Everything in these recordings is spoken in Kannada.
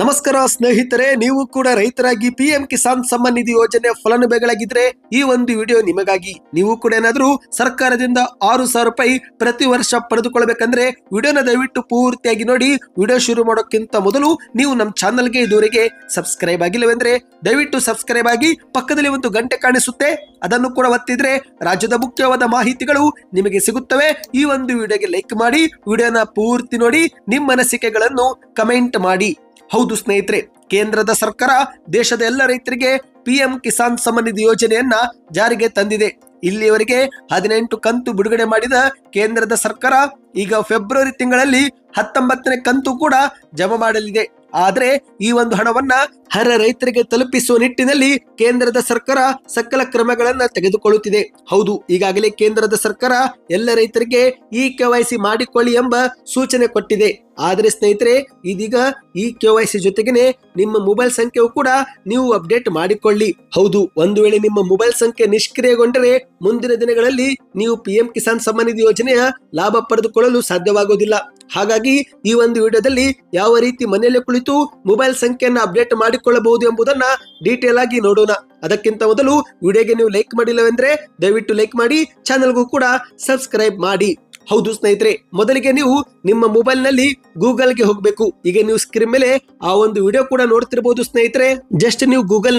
ನಮಸ್ಕಾರ ಸ್ನೇಹಿತರೆ, ನೀವು ಕೂಡ ರೈತರಾಗಿ ಪಿ ಎಂ ಕಿಸಾನ್ ಸಮ್ಮಾನ್ ನಿಧಿ ಯೋಜನೆ ಫಲಾನುಭವಿಗಳಾಗಿದ್ರೆ ಈ ಒಂದು ವಿಡಿಯೋ ನಿಮಗಾಗಿ. ನೀವು ಕೂಡ ಏನಾದರೂ ಸರ್ಕಾರದಿಂದ ಆರು ಸಾವಿರ ರೂಪಾಯಿ ಪ್ರತಿ ವರ್ಷ ಪಡೆದುಕೊಳ್ಬೇಕಂದ್ರೆ ವಿಡಿಯೋನ ದಯವಿಟ್ಟು ಪೂರ್ತಿಯಾಗಿ ನೋಡಿ. ವಿಡಿಯೋ ಶುರು ಮಾಡೋಕ್ಕಿಂತ ಮೊದಲು ನೀವು ನಮ್ಮ ಚಾನಲ್ಗೆ ಇದುವರೆಗೆ ಸಬ್ಸ್ಕ್ರೈಬ್ ಆಗಿಲ್ಲವೆಂದ್ರೆ ದಯವಿಟ್ಟು ಸಬ್ಸ್ಕ್ರೈಬ್ ಆಗಿ ಪಕ್ಕದಲ್ಲಿ ಒಂದು ಗಂಟೆ ಕಾಣಿಸುತ್ತೆ. ಅದನ್ನು ಕೂಡ ಒತ್ತಿದ್ರೆ ರಾಜ್ಯದ ಮುಖ್ಯವಾದ ಮಾಹಿತಿಗಳು ನಿಮಗೆ ಸಿಗುತ್ತವೆ. ಈ ಒಂದು ವಿಡಿಯೋಗೆ ಲೈಕ್ ಮಾಡಿ, ವಿಡಿಯೋನ ಪೂರ್ತಿ ನೋಡಿ, ನಿಮ್ಮ ಅನಿಸಿಕೆಗಳನ್ನು ಕಮೆಂಟ್ ಮಾಡಿ. ಹೌದು ಸ್ನೇಹಿತರೆ, ಕೇಂದ್ರದ ಸರ್ಕಾರ ದೇಶದ ಎಲ್ಲ ರೈತರಿಗೆ ಪಿಎಂ ಕಿಸಾನ್ ಸಮ್ಮಾನ್ ನಿಧಿ ಯೋಜನೆಯನ್ನ ಜಾರಿಗೆ ತಂದಿದೆ. ಇಲ್ಲಿಯವರೆಗೆ ಹದಿನೆಂಟು ಕಂತು ಬಿಡುಗಡೆ ಮಾಡಿದ ಕೇಂದ್ರದ ಸರ್ಕಾರ ಈಗ ಫೆಬ್ರವರಿ ತಿಂಗಳಲ್ಲಿ ಹತ್ತೊಂಬತ್ತನೇ ಕಂತು ಕೂಡ ಜಮಾ ಮಾಡಲಿದೆ. ಆದ್ರೆ ಈ ಒಂದು ಹಣವನ್ನ ಹರ ರೈತರಿಗೆ ತಲುಪಿಸುವ ನಿಟ್ಟಿನಲ್ಲಿ ಕೇಂದ್ರದ ಸರ್ಕಾರ ಸಕಲ ಕ್ರಮಗಳನ್ನು ತೆಗೆದುಕೊಳ್ಳುತ್ತಿದೆ. ಹೌದು, ಈಗಾಗಲೇ ಕೇಂದ್ರದ ಸರ್ಕಾರ ಎಲ್ಲ ರೈತರಿಗೆ ಈ ಕೆವೈಸಿ ಮಾಡಿಕೊಳ್ಳಿ ಎಂಬ ಸೂಚನೆ ಕೊಟ್ಟಿದೆ. ಆದರೆ ಸ್ನೇಹಿತರೆ, ಇದೀಗ ಈ ಕೆವೈಸಿ ಜೊತೆಗೇನೆ ನಿಮ್ಮ ಮೊಬೈಲ್ ಸಂಖ್ಯೆಯು ಕೂಡ ನೀವು ಅಪ್ಡೇಟ್ ಮಾಡಿಕೊಳ್ಳಿ. ಹೌದು, ಒಂದು ವೇಳೆ ನಿಮ್ಮ ಮೊಬೈಲ್ ಸಂಖ್ಯೆ ನಿಷ್ಕ್ರಿಯಗೊಂಡರೆ ಮುಂದಿನ ದಿನಗಳಲ್ಲಿ ನೀವು ಪಿಎಂ ಕಿಸಾನ್ ಸಮ್ಮಾನ್ ಯೋಜನೆಯ ಲಾಭ ಪಡೆದುಕೊಳ್ಳಲು ಸಾಧ್ಯವಾಗುವುದಿಲ್ಲ ಹಾಗಾಗಿ ಈ ಒಂದು ವಿಡಿಯೋದಲ್ಲಿ ಯಾವ ರೀತಿ ಮನೆಯಲ್ಲೇ ಕುಳಿತು ಮೊಬೈಲ್ ಸಂಖ್ಯೆಯನ್ನ ಅಪ್ಡೇಟ್ ಮಾಡಿಕೊಳ್ಳಬಹುದು ಎಂಬುದನ್ನ ಡೀಟೇಲ್ ಆಗಿ ನೋಡೋಣ. ಅದಕ್ಕಿಂತ ಮೊದಲು ವಿಡಿಯೋಗೆ ನೀವು ಲೈಕ್ ಮಾಡಿಲ್ಲವೆಂದ್ರೆ ದಯವಿಟ್ಟು ಲೈಕ್ ಮಾಡಿ ಚಾನಲ್ಗೂ ಕೂಡ ಸಬ್ಸ್ಕ್ರೈಬ್ ಮಾಡಿ. ಹೌದು ಸ್ನೇಹಿತರೆ, ಮೊದಲಿಗೆ ನೀವು ನಿಮ್ಮ ಮೊಬೈಲ್ನಲ್ಲಿ ಗೂಗಲ್ಗೆ ಹೋಗಬೇಕು. ಈಗ ನೀವು ಸ್ಕ್ರೀನ್ ಮೇಲೆ ಆ ಒಂದು ವಿಡಿಯೋ ಕೂಡ ನೋಡ್ತಿರಬಹುದು ಸ್ನೇಹಿತರೆ. ಜಸ್ಟ್ ನೀವು ಗೂಗಲ್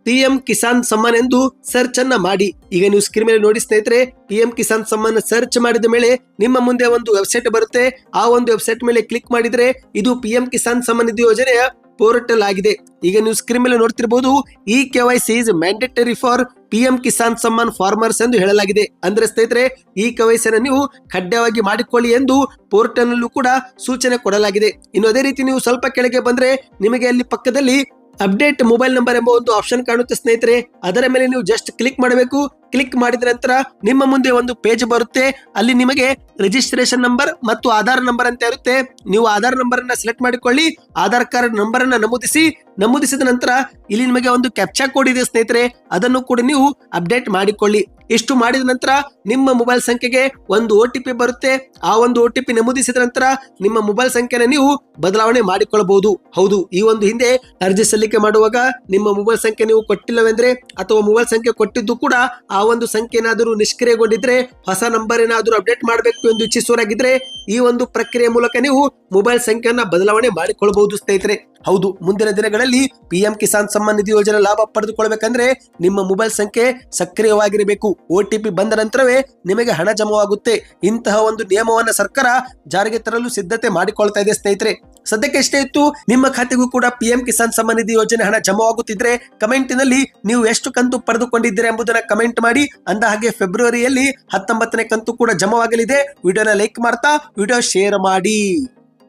ನಲ್ಲಿ ಪಿ ಎಂ ಕಿಸಾನ್ ಸಮ್ಮಾನ್ ಎಂದು ಸರ್ಚ್ ಅನ್ನ ಮಾಡಿ. ಈಗ ನೀವು ಸ್ಕ್ರೀನ್ ಮೇಲೆ ನೋಡಿ ಸ್ನೇಹಿತರೆ ಪಿಎಂ ಕಿಸಾನ್ ಸಮ್ಮಾನ್ ಸರ್ಚ್ ಮಾಡಿದ ಮೇಲೆ ನಿಮ್ಮ ಮುಂದೆ ಒಂದು ವೆಬ್ಸೈಟ್ ಬರುತ್ತೆ. ಆ ಒಂದು ವೆಬ್ಸೈಟ್ ಮೇಲೆ ಕ್ಲಿಕ್ ಮಾಡಿದ್ರೆ ಇದು ಪಿಎಂ ಕಿಸಾನ್ ಸಮ್ಮಾನ್ ನಿಧಿ ಯೋಜನೆಯ ಪೋರ್ಟಲ್ ಆಗಿದೆ. ಈಗ ನೀವು ಸ್ಕ್ರೀನ್ ಮೇಲೆ ನೋಡ್ತಿರಬಹುದು ಈ K Y C is mandatory for PM Kisan Samman farmers ಎಂದು ಹೇಳಲಾಗಿದೆ. ಅಂದ್ರೆ ಸ್ನೇಹಿತರೆ, ಈ ಕೆವೈಸಿಯನ್ನು ನೀವು ಕಡ್ಡಾಯವಾಗಿ ಮಾಡಿಕೊಳ್ಳಿ ಎಂದು ಪೋರ್ಟಲ್ ನಲ್ಲೂ ಕೂಡ ಸೂಚನೆ ಕೊಡಲಾಗಿದೆ. ಇನ್ನು ಅದೇ ರೀತಿ ನೀವು ಸ್ವಲ್ಪ ಕೆಳಗೆ ಬಂದ್ರೆ ನಿಮಗೆ ಅಲ್ಲಿ ಪಕ್ಕದಲ್ಲಿ ಅಪ್ಡೇಟ್ ಮೊಬೈಲ್ ನಂಬರ್ ಎಂಬ ಒಂದು ಆಪ್ಷನ್ ಕಾಣುತ್ತೆ ಸ್ನೇಹಿತರೆ. ಅದರ ಮೇಲೆ ನೀವು ಜಸ್ಟ್ ಕ್ಲಿಕ್ ಮಾಡಬೇಕು. ಕ್ಲಿಕ್ ಮಾಡಿದ ನಂತರ ನಿಮ್ಮ ಮುಂದೆ ಒಂದು ಪೇಜ್ ಬರುತ್ತೆ. ಅಲ್ಲಿ ನಿಮಗೆ ರಿಜಿಸ್ಟ್ರೇಷನ್ ನಂಬರ್ ಮತ್ತು ಆಧಾರ್ ನಂಬರ್ ಅಂತ ಇರುತ್ತೆ. ನೀವು ಆಧಾರ್ ನಂಬರ್ ಅನ್ನ ಸೆಲೆಕ್ಟ್ ಮಾಡಿಕೊಳ್ಳಿ. ಆಧಾರ್ ಕಾರ್ಡ್ ನಂಬರ್ ಅನ್ನ ನಮೂದಿಸಿ. ನಮೂದಿಸಿದ ನಂತರ ಇಲ್ಲಿ ನಿಮಗೆ ಒಂದು ಕ್ಯಾಪ್ಚಾ ಕೋಡ್ ಇದೆ ಸ್ನೇಹಿತರೆ. ಅದನ್ನು ಕೂಡ ನೀವು ಅಪ್ಡೇಟ್ ಮಾಡಿಕೊಳ್ಳಿ. ಇಷ್ಟು ಮಾಡಿದ ನಂತರ ನಿಮ್ಮ ಮೊಬೈಲ್ ಸಂಖ್ಯೆಗೆ ಒಂದು ಒ ಟಿ ಪಿ ಬರುತ್ತೆ. ಆ ಒಂದು ಒ ಟಿ ಪಿ ನಮೂದಿಸಿದ ನಂತರ ನಿಮ್ಮ ಮೊಬೈಲ್ ಸಂಖ್ಯೆನ ನೀವು ಬದಲಾವಣೆ ಮಾಡಿಕೊಳ್ಳಬಹುದು. ಹೌದು, ಈ ಒಂದು ಹಿಂದೆ ಅರ್ಜಿ ಸಲ್ಲಿಕೆ ಮಾಡುವಾಗ ನಿಮ್ಮ ಮೊಬೈಲ್ ಸಂಖ್ಯೆ ನೀವು ಕೊಟ್ಟಿಲ್ಲವೆಂದ್ರೆ ಅಥವಾ ಮೊಬೈಲ್ ಸಂಖ್ಯೆ ಕೊಟ್ಟಿದ್ದು ಕೂಡ ಆ ಒಂದು ಸಂಖ್ಯೆ ಏನಾದರೂ ನಿಷ್ಕ್ರಿಯಗೊಂಡಿದ್ರೆ, ಹೊಸ ನಂಬರ್ ಏನಾದರೂ ಅಪ್ಡೇಟ್ ಮಾಡಬೇಕು ಎಂದು ಇಚ್ಛಿಸುವರಾಗಿದ್ರೆ ಈ ಒಂದು ಪ್ರಕ್ರಿಯೆ ಮೂಲಕ ನೀವು ಮೊಬೈಲ್ ಸಂಖ್ಯೆಯನ್ನ ಬದಲಾವಣೆ ಮಾಡಿಕೊಳ್ಳಬಹುದು ಸ್ನೇಹಿತರೆ. ಹೌದು, ಮುಂದಿನ ದಿನಗಳಲ್ಲಿ ಪಿಎಂ ಕಿಸಾನ್ ಸಮ್ಮಾನ್ ನಿಧಿ ಯೋಜನೆ ಲಾಭ ಪಡೆದುಕೊಳ್ಬೇಕಂದ್ರೆ ನಿಮ್ಮ ಮೊಬೈಲ್ ಸಂಖ್ಯೆ ಸಕ್ರಿಯವಾಗಿರಬೇಕು. ಒ ಬಂದ ನಂತರವೇ ನಿಮಗೆ ಹಣ ಜಮವಾಗುತ್ತೆ. ಇಂತಹ ಒಂದು ನಿಯಮವನ್ನ ಸರ್ಕಾರ ಜಾರಿಗೆ ತರಲು ಸಿದ್ಧತೆ ಮಾಡಿಕೊಳ್ತಾ ಇದೆ ಸ್ನೇಹಿತರೆ. ಸದ್ಯಕ್ಕೆ ಎಷ್ಟೇ ಇತ್ತು, ನಿಮ್ಮ ಖಾತೆಗೂ ಕೂಡ ಪಿಎಂ ಕಿಸಾನ್ ಸಮ್ಮಾನ್ ನಿಧಿ ಯೋಜನೆ ಹಣ ಜಮವಾಗುತ್ತಿದ್ರೆ ಕಮೆಂಟಿನಲ್ಲಿ ನೀವು ಎಷ್ಟು ಕಂತು ಪಡೆದುಕೊಂಡಿದ್ದೀರಾ ಎಂಬುದನ್ನ ಕಮೆಂಟ್ ಮಾಡಿ. ಅಂದ ಹಾಗೆ ಫೆಬ್ರವರಿಯಲ್ಲಿ ಹತ್ತೊಂಬತ್ತನೇ ಕಂತು ಕೂಡ ಜಮವಾಗಲಿದೆ. ವಿಡಿಯೋನ ಲೈಕ್ ಮಾಡ್ತಾ, ವಿಡಿಯೋ ಶೇರ್ ಮಾಡಿ.